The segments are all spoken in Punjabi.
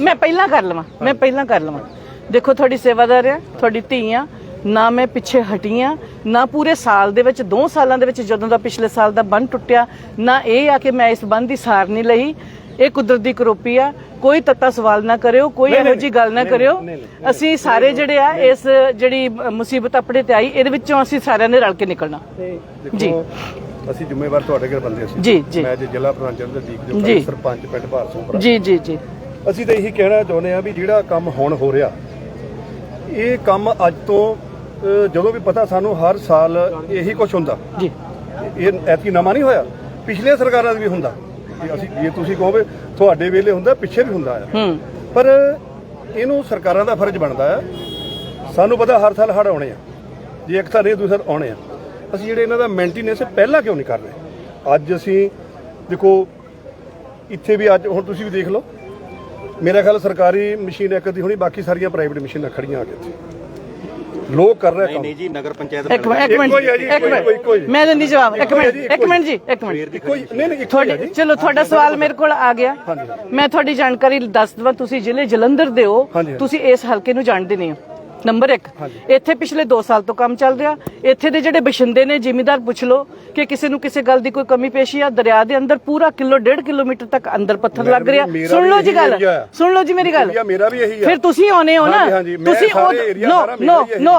ਮੈਂ ਪਹਿਲਾਂ ਕਰ ਲਵਾਂ ਮੈਂ ਪਹਿਲਾਂ ਕਰ ਲਵਾਂ। ਦੇਖੋ ਤੁਹਾਡੀ ਸੇਵਾਦਾਰ ਆ ਤੁਹਾਡੀ ਧੀ ਆ ਨਾ ਮੈਂ ਪਿੱਛੇ ਹਟੀ ਆ ਨਾ ਪੂਰੇ ਸਾਲ ਦੇ ਵਿੱਚ 2 ਸਾਲਾਂ ਦੇ ਵਿੱਚ ਜਦੋਂ ਦਾ ਪਿਛਲੇ ਸਾਲ ਦਾ ਬੰਨ ਟੁੱਟਿਆ ਨਾ ਇਹ ਆ ਕਿ ਮੈਂ ਇਸ ਬੰਨ ਦੀ ਸਾਰ ਨਹੀਂ ਲਈ। ਇਹ ਕੁਦਰਤ ਦੀ ਕਰੋਪੀ ਆ ਕੋਈ ਤੱਤਾ ਸਵਾਲ ਨਾ ਕਰਿਓ ਕੋਈ ਇਹੋ ਜੀ ਗੱਲ ਨਾ ਕਰਿਓ। ਅਸੀਂ ਸਾਰੇ ਜਿਹੜੇ ਆ ਇਸ ਜਿਹੜੀ ਮੁਸੀਬਤ ਆਪਣੇ ਤੇ ਆਈ ਇਹਦੇ ਵਿੱਚੋਂ ਅਸੀਂ ਸਾਰਿਆਂ ਨੇ ਰਲ ਕੇ ਨਿਕਲਣਾ। ਜੀ। ਅਸੀਂ ਜ਼ਿੰਮੇਵਾਰ ਤੁਹਾਡੇ ਘਰ ਬੰਦੇ ਸੀ ਜੀ, ਜੀ। ਮੈਂ ਅੱਜ ਜ਼ਿਲ੍ਹਾ ਪ੍ਰਧਾਨ ਚੰਦਰਦੀਪ ਜੀ। ਜੀ। ਸਰਪੰਚ ਪਿੰਡ ਭਾਰਸੋਂ ਜੀ ਜੀ ਜੀ। ਅਸੀਂ ਤਾਂ ਇਹੀ ਕਹਿਣਾ ਚਾਹੁੰਦੇ ਆ ਵੀ ਜਿਹੜਾ ਕੰਮ ਹੁਣ ਹੋ ਰਿਹਾ ਇਹ ਕੰਮ ਅੱਜ ਤੋਂ ਜਦੋਂ ਵੀ ਪਤਾ ਸਾਨੂੰ ਹਰ ਸਾਲ ਇਹੀ ਕੁਝ ਹੁੰਦਾ। ਜੀ। ਇਹ ਐਤਕੀ ਨਵਾਂ ਨਹੀਂ ਹੋਇਆ ਪਿਛਲੇ ਸਰਕਾਰਾਂ ਦਾ ਵੀ ਹੁੰਦਾ। ਅਸੀਂ ਜੇ ਤੁਸੀਂ ਕਹੋਗੇ ਤੁਹਾਡੇ ਵੇਲੇ ਹੁੰਦਾ ਪਿੱਛੇ ਵੀ ਹੁੰਦਾ ਆ। ਪਰ ਇਹਨੂੰ ਸਰਕਾਰਾਂ ਦਾ ਫਰਜ਼ ਬਣਦਾ ਆ। ਸਾਨੂੰ ਪਤਾ ਹਰ ਸਾਲ ਹੜ ਆਉਣੇ ਆ। ਜੇ ਇੱਕ ਤਾਂ ਨਹੀਂ ਦੂਸਰਾ ਆਉਣੇ ਆ। ਅਸੀਂ ਜਿਹੜੇ ਇਹਨਾਂ ਦਾ ਮੇਨਟੇਨੈਂਸ ਪਹਿਲਾਂ ਕਿਉਂ ਨਹੀਂ ਕਰ ਰਹੇ? ਅੱਜ ਅਸੀਂ ਦੇਖੋ ਇੱਥੇ ਵੀ ਅੱਜ ਹੁਣ ਤੁਸੀਂ ਵੀ ਦੇਖ ਲਓ। ਮੇਰਾ ਖਿਆਲ ਸਰਕਾਰੀ ਮਸ਼ੀਨ ਇੱਕ ਦੀ ਹੋਣੀ ਬਾਕੀ ਸਾਰੀਆਂ ਪ੍ਰਾਈਵੇਟ ਮਸ਼ੀਨਾਂ ਖੜੀਆਂ ਆ ਕੇ ਇੱਥੇ। ਲੋਕ ਕਰ ਰਹੇ ਕੰਮ। ਨਹੀਂ ਜੀ ਨਗਰ ਪੰਚਾਇਤ ਇੱਕ ਮਿੰਟ ਇੱਕ ਮਿੰਟ ਇੱਕ ਮਿੰਟ। ਮੈਂ ਦਿੰਦੀ ਜਵਾਬ ਇੱਕ ਮਿੰਟ ਜੀ, ਇੱਕ ਮਿੰਟ ਜੀ ਇੱਕ ਮਿੰਟ। ਨਹੀਂ ਨਹੀਂ ਤੁਹਾਡੀ ਚਲੋ ਤੁਹਾਡਾ ਸਵਾਲ ਮੇਰੇ ਕੋਲ ਆ ਗਿਆ। ਮੈਂ ਤੁਹਾਡੀ ਜਾਣਕਾਰੀ ਦੱਸ ਦਵਾਂ ਤੁਸੀਂ ਜ਼ਿਲ੍ਹੇ ਜਲੰਧਰ ਦੇ ਹੋ। ਤੁਸੀਂ ਇਸ ਹਲਕੇ ਨੂੰ ਜਾਣਦੇ ਨਹੀਂ ਹੋ। ਨੰਬਰ 1 ਇੱਥੇ ਪਿਛਲੇ 2 ਸਾਲ ਤੋਂ ਕੰਮ ਚੱਲ ਰਿਹਾ। ਇੱਥੇ ਦੇ ਜਿਹੜੇ ਬਸ਼ਿੰਦੇ ਨੇ ਜ਼ਿਮੀਦਾਰ ਪੁੱਛ ਲਓ ਕਿ ਕਿਸੇ ਨੂੰ ਕਿਸੇ ਗੱਲ ਦੀ ਕੋਈ ਕਮੀ ਪੇਸ਼ੀ ਆ ਦਰਿਆ ਦੇ ਅੰਦਰ ਪੂਰਾ ਕਿਲੋ 1.5 ਕਿਲੋਮੀਟਰ ਤੱਕ ਅੰਦਰ ਪੱਥਰ ਲੱਗ ਰਿਹਾ। ਸੁਣ ਲਓ ਜੀ ਗੱਲ। ਸੁਣ ਲਓ ਜੀ ਮੇਰੀ ਗੱਲ। area ਮੇਰਾ ਵੀ ਇਹੀ ਆ। ਫਿਰ ਤੁਸੀਂ ਆਉਨੇ ਹੋ ਨਾ। ਤੁਸੀਂ ਨੋ ਨੋ। ਨੋ।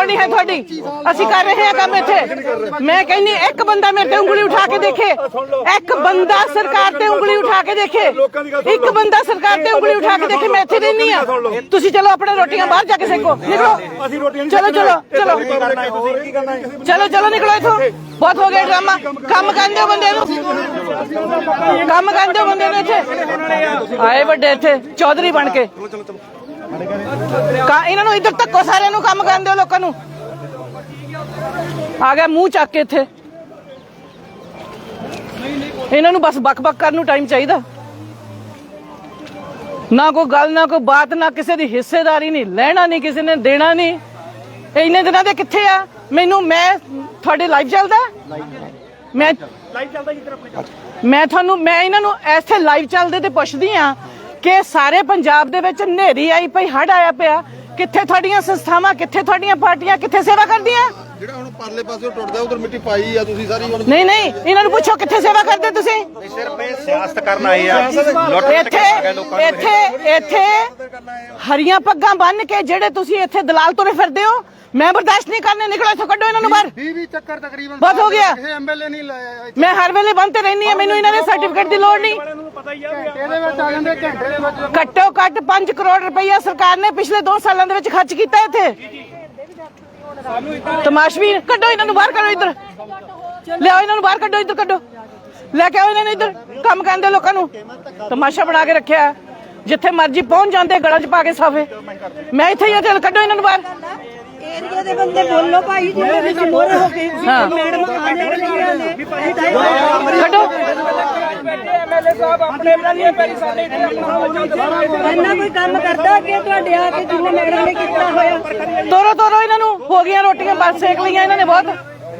ਲੋੜ ਨਹੀਂ ਹੈ ਤੁਹਾਡੀ। ਅਸੀਂ ਕਰ ਰਹੇ ਹਾਂ ਕੰਮ ਇੱਥੇ। ਮੈਂ ਕਹਿੰਨੀ ਇੱਕ ਬੰਦਾ ਮੇਰੇ ਤੇ ਉਂਗਲੀ ਉਠਾ ਕੇ ਦੇਖੇ। ਇੱਕ ਬੰਦਾ ਸਰਕਾਰ ਤੇ ਉਂਗਲੀ ਉਠਾ ਕੇ ਦੇਖੇ। ਇੱਕ ਬੰਦਾ ਸਰਕਾਰ ਤੇ ਉਂਗਲੀ ਉਠਾ ਕੇ ਦੇਖੇ, ਮੈਂ ਇੱਥੇ ਰਹਿਨੀ ਆ ਤੁਸੀਂ ਚਲੋ ਆਪਣੇ ਰੋਟੀਆਂ ਬਾਹਰ ਜਾ ਕੇ ਸੇਕੋ। ਨਿਕਲੋ। ਅਸੀਂ ਰੋਟੀਆਂ ਚਲੋ ਚਲੋ ਚਲੋ। ਚਲੋ ਚਲੋ, ਨਿਕਲੋ ਇੱਥੋਂ। ਬਹੁਤ ਹੋ ਗਿਆ ਡਰਾਮਾ। ਕੰਮ ਕਰਦੇ ਹੋ ਬੰਦੇ ਨੂੰ। ਕੰਮ ਕਰਦੇ ਹੋ ਬੰਦੇ ਨੂੰ ਇੱਥੇ। ਆਏ ਵੱਡੇ ਇੱਥੇ, ਚੌਧਰੀ ਬਣ ਕੇ। ਕਾ ਇਹਨਾਂ ਨੂੰ ਇੱਧਰ ਧੱਕੋ, ਸਾਰਿਆਂ ਨੂੰ ਕੰਮ ਕਰਦੇ ਹੋ ਲੋਕਾਂ ਨੂੰ। ਆ ਗਿਆ ਮੂੰਹ ਚੱਕ ਕੇ ਇੱਥੇ। ਇਹਨਾਂ ਨੂੰ ਬਸ ਬਕ-ਬਕ ਕਰਨ ਨੂੰ ਟਾਈਮ ਚਾਹੀਦਾ। ਨਾ ਕੋਈ ਗੱਲ, ਨਾ ਕੋਈ ਬਾਤ, ਨਾ ਕਿਸੇ ਦੀ ਹਿੱਸੇਦਾਰੀ ਨਹੀਂ, ਲੈਣਾ ਨਹੀਂ, ਕਿਸੇ ਨੇ ਦੇਣਾ ਨਹੀਂ। ਇੰਨੇ ਦਿਨਾਂ ਦੇ ਕਿੱਥੇ ਆ? ਮੈਨੂੰ, ਮੈਂ, ਤੁਹਾਡੇ ਲਾਈਵ ਚੱਲਦਾ? ਮੈਂ ਲਾਈਵ ਚੱਲਦਾ ਜੀ ਮੈਂ ਤੁਹਾਨੂੰ, ਮੈਂ ਇਹਨਾਂ ਨੂੰ ਇੱਥੇ ਲਾਈਵ ਚੱਲਦੇ ਤੇ ਪੁੱਛਦੀ ਆ ਕਿ ਸਾਰੇ ਪੰਜਾਬ ਦੇ ਵਿੱਚ ਹਨੇਰੀ ਆਈ ਪਈ ਹੜ ਆਇਆ ਪਿਆ। ਕਿੱਥੇ ਤੁਹਾਡੀਆਂ ਸੰਸਥਾਵਾਂ ਕਿੱਥੇ ਤੁਹਾਡੀਆਂ ਪਾਰਟੀਆਂ ਕਿੱਥੇ ਸੇਵਾ ਕਰਦੀਆਂ? ਜਿਹੜਾ ਹੁਣ ਪਰਲੇ ਪਾਸੇ ਟੁੱਟਦਾ ਉਧਰ ਮਿੱਟੀ ਪਾਈ ਆ ਤੁਸੀਂ ਸਾਰੀ ਹੁਣ। ਨਹੀਂ ਨਹੀਂ ਇਹਨਾਂ ਨੂੰ ਪੁੱਛੋ ਕਿੱਥੇ ਸੇਵਾ ਕਰਦੇ ਤੁਸੀਂ? ਸਿਰਫ ਇਹ ਸਿਆਸਤ ਕਰਨ ਆਏ ਆ ਲੁੱਟ ਇੱਥੇ ਇੱਥੇ ਇੱਥੇ ਹਰੀਆਂ ਪੱਗਾਂ ਬੰਨ ਕੇ ਜਿਹੜੇ ਤੁਸੀਂ ਇੱਥੇ ਦਲਾਲ ਤੁਰੇ ਫਿਰਦੇ ਹੋ ਮੈਂ ਬਰਦਾਸ਼ਤ ਨਹੀਂ ਕਰਨੇ ਨਿਕਲੋ ਇੱਥੋਂ ਕੱਢੋ ਇਹਨਾਂ ਨੂੰ ਬਾਹਰ। 20 20 ਚੱਕਰ ਤਕਰੀਬਨ ਬਹੁਤ ਹੋ ਗਿਆ। ਕਿਸੇ ਐਮਐਲਏ ਨਹੀਂ ਲਾਇਆ ਇੱਥੇ। ਮੈਂ ਹਰ ਵੇਲੇ ਬੰਦ ਤੇ ਰਹਿਣੀ ਆ ਮੈਨੂੰ ਇਹਨਾਂ ਦੇ ਸਰਟੀਫਿਕੇਟ ਦੀ ਲੋੜ ਨਹੀਂ। ਘੰਟੇ ਦੇ ਵਿੱਚ ਘੱਟੋ ਘੱਟ 5 ਕਰੋੜ ਰੁਪਈਆ ਸਰਕਾਰ ਨੇ ਪਿਛਲੇ 2 ਸਾਲਾਂ ਦੇ ਵਿੱਚ ਖਰਚ ਕੀਤਾ ਇੱਥੇ। ਤਮਾਸ਼ਵੀ ਕੱਢੋ ਇਹਨਾਂ ਨੂੰ ਬਾਹਰ ਕੱਢੋ ਇੱਧਰ। ਲਿਆਓ ਇਹਨਾਂ ਨੂੰ ਬਾਹਰ ਕੱਢੋ ਇੱਧਰ ਕੱਢੋ। ਲੈ ਕੇ ਆਓ ਇਹਨਾਂ ਨੂੰ ਇੱਧਰ ਕੰਮ ਕਰਦੇ ਲੋਕਾਂ ਨੂੰ। ਤਮਾਸ਼ਾ ਬਣਾ ਕੇ ਰੱਖਿਆ ਹੈ। ਜਿੱਥੇ ਮਰਜ਼ੀ ਪਹੁੰਚ ਜਾਂਦੇ ਗਲਾਂ 'ਚ ਪਾ ਕੇ ਸਾਫੇ। ਮੈਂ ਇੱਥੇ ਹੀ ਆ ਚੱਲ ਕੱਢੋ ਇਹਨਾਂ ਨੂੰ ਬਾਹਰ। ਏਰੀਆ ਦੇ ਬੰਦੇ ਬੋਲੋ ਭਾਈ ਜਿਹੜੇ ਵਿੱਚ ਮੋਰੇ ਹੋ ਕੇ ਹਾਂ। ਮੈਡਮ ਆਨੇ ਵਾਲੀਆਂ ਨੇ। ਕੱਢੋ। ਇੰਨਾ ਕੋਈ ਕੰਮ ਕਰਦਾ ਤੁਹਾਡੇ ਆ ਕੇ ਜਿੰਨੇ ਮੈਡਮ ਨੇ ਕੀਤਾ ਹੋਇਆ? ਤੋਰੋ ਤੋਰੋ ਇਹਨਾਂ ਨੂੰ। ਹੋ ਗਈਆਂ ਰੋਟੀਆਂ ਬਸ ਸੇਕ ਲਈਆਂ ਇਹਨਾਂ ਨੇ ਬਹੁਤ।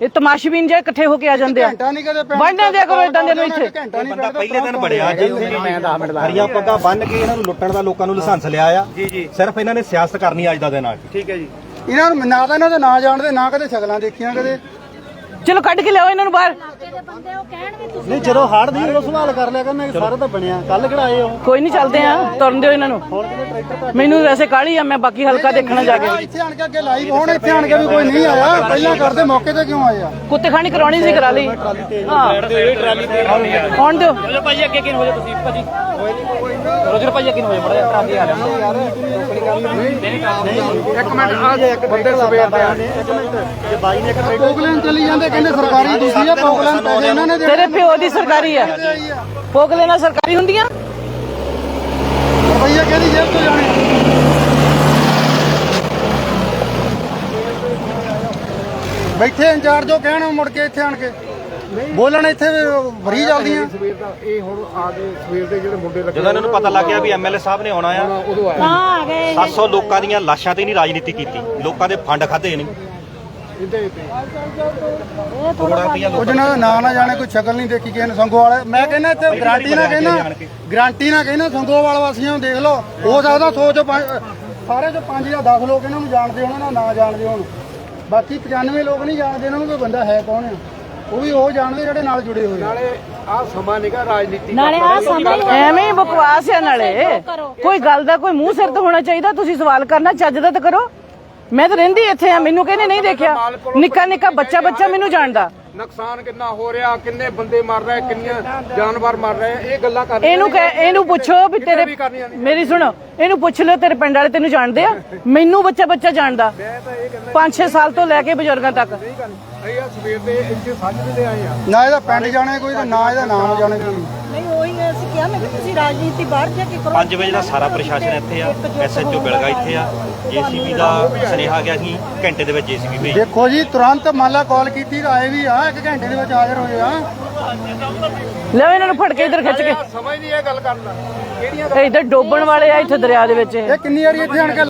ਇਹ ਤਮਾਸ਼ਬੀਨ ਜੇ ਇਕੱਠੇ ਹੋ ਕੇ ਆ ਜਾਂਦੇ ਆ। ਘੰਟਾ ਨਹੀਂ ਕਦੇ ਦਿਆ ਕਰੋ ਇਦਾਂ ਦੇ ਨੂੰ ਇੱਥੇ। ਘੰਟਾ ਨਹੀਂ ਬੰਦਾ ਪਹਿਲੇ ਦਿਨ ਬੜਿਆ ਜੇ ਹਰੀਆਂ ਪੱਗਾਂ ਬੰਨ ਕੇ ਇਹਨਾਂ ਨੂੰ ਲੁੱਟਣ ਦਾ ਲੋਕਾਂ ਨੂੰ ਲਾਇਸੈਂਸ ਲਿਆ ਆ। ਜੀ ਜੀ। ਸਿਰਫ ਇਹਨਾਂ ਨੇ ਸਿਆਸਤ ਕਰਨੀ ਅੱਜ ਦਾ ਦਿਨ ਆ। ਕੇ ਇਹਨਾਂ ਨੂੰ ਨਾ ਤਾਂ ਇਹਨਾਂ ਦਾ ਨਾਂ ਜਾਣਦੇ ਨਾ ਕਦੇ ਸ਼ਕਲਾਂ ਦੇਖੀਆਂ ਕਦੇ। ਚਲੋ ਕੱਢ ਕੇ ਲਿਆਓ ਇਹਨਾਂ ਨੂੰ ਬਾਹਰ। ਨਹੀਂ ਜਦੋਂ ਹੜ ਦੀ ਉਦੋਂ ਸਵਾਲ ਕਰ ਲਿਆ ਕਰਨਾ ਸਾਰਾ ਤਾਂ ਬਣਿਆ। ਕੱਲ ਕਿਹੜਾ ਆਏ ਉਹ। ਕੋਈ ਨਹੀਂ ਚੱਲਦੇ ਆ ਤੁਰਨ ਦਿਓ ਇਹਨਾਂ ਨੂੰ। ਮੈਨੂੰ ਵੈਸੇ ਕਾਹਲੀ ਆ ਮੈਂ ਬਾਕੀ ਹਲਕਾ ਦੇਖਣਾ ਜਾ ਕੇ। ਇੱਥੇ ਆਣ ਕੇ ਅੱਗੇ ਲਾਈਵ ਹੋਣ ਇੱਥੇ ਆਣ ਕੇ ਵੀ ਕੋਈ ਨਹੀਂ ਆਇਆ। ਪਹਿਲਾਂ ਕਰਦੇ ਮੌਕੇ ਤੇ ਕਿਉਂ ਆਏ ਆ? ਕੁੱਤੇ ਖਾਣੀ ਕਰਾਉਣੀ ਸੀ ਕਰਾ ਲਈ। ਹਾਂ। ਆਉਣ ਦਿਓ। ਭਾਜੀ ਅੱਗੇ ਕਿਨ ਹੋ ਜਾ ਤੁਸੀਂ ਭਾਜੀ। ਰੋਜਰ ਭਾਜੀ ਅੱਗੇ ਹੋ ਜਾ ਬੜਾ ਟਰਾਲੀ ਆ ਰਿਹਾ ਪੋਗਲੈਂਡ ਚਲੀ ਜਾਂਦੇ ਕਹਿੰਦੇ ਸਰਕਾਰੀ ਦੂਸਰੀ ਆ ਪੋਗਲੈਂਡ ਪੈਸੇ ਇਹਨਾਂ ਨੇ ਤੇਰੇ ਪਿਓ ਦੀ ਸਰਕਾਰੀ ਆ। ਪੋਕ ਲੈਣਾ ਸਰਕਾਰੀ ਹੁੰਦੀਆਂ? ਰੁਪਈਆ ਕਿਹਦੀ ਜੇਬ ਤੋਂ ਜਾਣੇ ਬੈਠੇ ਇੰਚਾਰਜ ਉਹ ਕਹਿਣ ਮੁੜ ਕੇ ਇੱਥੇ ਆਣ ਕੇ। ਬੋਲਣ ਇੱਥੇ ਵਰੀ ਚੱਲਦੀਆਂ। ਜਦੋਂ ਇਹਨਾਂ ਨੂੰ ਪਤਾ ਲੱਗ ਗਿਆ ਵੀ ਐਮਐਲਏ ਸਾਹਿਬ ਨੇ ਆਉਣਾ ਆ ਹਾਂ ਆ ਗਏ। 700 ਲੋਕਾਂ ਦੀਆਂ ਲਾਸ਼ਾਂ ਤੇ ਨਹੀਂ ਰਾਜਨੀਤੀ ਕੀਤੀ। ਲੋਕਾਂ ਦੇ ਫੰਡ ਖਾਦੇ ਨਹੀਂ। ਨਾਂ ਨਾ ਜਾਣੇ ਕੋਈ ਸ਼ਕਲ ਨਹੀਂ ਦੇਖੀ ਕਿਸੇ ਨੇ ਸੰਗੋਵਾਲ ਮੈਂ ਕਹਿੰਦਾ ਇੱਥੇ ਗਾਰੰਟੀ ਨਾ ਕਹਿੰਦਾ ਗਾਰੰਟੀ ਨਾ ਕਹਿੰਦਾ ਸੰਗੋਵਾਲ ਵਾਸੀਆਂ ਨੂੰ ਦੇਖ ਲਓ। ਹੋ ਸਕਦਾ ਸੋਚ ਸਾਰੇ ਚੋਂ 5 ਜਾਂ 10 ਲੋਕ ਇਹਨਾਂ ਨੂੰ ਜਾਣਦੇ ਹੋਣ ਨਾ ਨਾ ਜਾਣਦੇ ਹੋਣ। ਬਾਕੀ 95 ਲੋਕ ਨਹੀਂ ਜਾਣਦੇ ਇਹਨਾਂ ਨੂੰ ਕੋਈ ਬੰਦਾ ਹੈ ਕੌਣ ਆ? ਉਹ ਵੀ ਉਹ ਜਾਣਦੇ ਜਿਹੜੇ ਨਾਲ ਜੁੜੇ ਹੋਏ ਆ। ਨਾਲੇ ਆ ਸਮਾਂ ਨੂੰ ਐਵੇਂ ਹੀ ਬਕਵਾਸ ਆ ਨਾਲੇ। ਕੋਈ ਗੱਲ ਦਾ ਕੋਈ ਮੂੰਹ ਸਿਰ ਤੇ ਹੋਣਾ ਚਾਹੀਦਾ ਤੁਸੀਂ ਸਵਾਲ ਕਰਨਾ ਚੱਜ ਦਾ ਤਾਂ ਕਰੋ। ਮੈਂ ਤਾਂ ਰਹਿੰਦੀ ਇੱਥੇ ਆ ਮੈਨੂੰ ਕਹਿੰਦੇ ਨਹੀਂ ਦੇਖਿਆ। ਨਿੱਕਾ ਨਿੱਕਾ ਬੱਚਾ ਬੱਚਾ ਮੈਨੂੰ ਜਾਣਦਾ। ਨੁਕਸਾਨ ਕਿੰਨਾ ਹੋ ਰਿਹਾ ਕਿੰਨੇ ਬੰਦੇ ਮਰ ਰਹੇ ਕਿੰਨੀਆਂ ਜਾਨਵਰ ਮਰ ਰਹੇ ਇਹ ਗੱਲਾਂ ਕਰ ਇਹਨੂੰ ਕਹਿ ਇਹਨੂੰ ਪੁੱਛੋ ਵੀ ਤੇਰੇ ਮੇਰੀ ਸੁਣੋ ਇਹਨੂੰ ਪੁੱਛ ਲਿਓ ਤੇਰੇ ਪਿੰਡ ਵਾਲੇ ਤੈਨੂੰ ਜਾਣਦੇ ਆ? ਮੈਨੂੰ ਬੱਚਾ ਬੱਚਾ ਜਾਣਦਾ। 5-6 ਸਾਲ ਤੋਂ ਲੈ ਕੇ ਬਜ਼ੁਰਗਾਂ ਤੱਕ। ਅਸੀਂ ਆ ਸਵੇਰ ਦੇ ਇੱਥੇ ਸਾਂਝੇ ਦੇ ਆਏ ਆ। ਨਾ ਇਹਦਾ ਪਿੰਡ ਜਾਣੇ ਕੋਈ ਤੇ ਨਾ ਇਹਦਾ ਨਾਮ ਜਾਣੇ ਕੋਈ। ਨਹੀਂ ਉਹੀ ਅਸੀਂ ਕਿਹਾ ਮੈਂ ਕਿ ਤੁਸੀਂ ਰਾਜਨੀਤੀ ਬਾਹਰ ਜਾ ਕੇ ਕਰੋ। 5 ਵਜੇ ਦਾ ਸਾਰਾ ਪ੍ਰਸ਼ਾਸਨ ਇੱਥੇ ਆ ਐਸਐਚਓ ਬਿਲਗਾ ਇੱਥੇ ਆ ਜੀਸੀਬੀ ਦਾ ਸੁਨੇਹਾ ਗਿਆ ਸੀ ਘੰਟੇ ਦੇ ਵਿੱਚ ਜੀਸੀਬੀ ਭੇਜ ਦੇਖੋ ਜੀ ਤੁਰੰਤ ਮੰਨ ਲਾ ਕਾਲ ਕੀਤੀ ਤਾਂ ਆਏ ਵੀ ਆ ਇੱਕ ਘੰਟੇ ਦੇ ਵਿੱਚ ਹਾਜ਼ਰ ਹੋਏ ਆ। ਲਿਆਓ ਇਹਨਾਂ ਨੂੰ ਫੜ ਕੇ ਇੱਧਰ ਖਿੱਚ ਕੇ। ਸਮਝ ਨਹੀਂ ਇਹ ਗੱਲ ਕਰਨ। ਕਿਹੜੀਆਂ ਇਹ ਇੱਧਰ ਡੋਬਣ ਵਾਲੇ ਆ ਇੱਥੇ ਦਰਿਆ ਦੇ ਵਿੱਚ। ਇਹ ਇਹ ਕਿੰਨੀ ਵਾਰੀ ਇੱਥੇ ਆਣ ਕੇ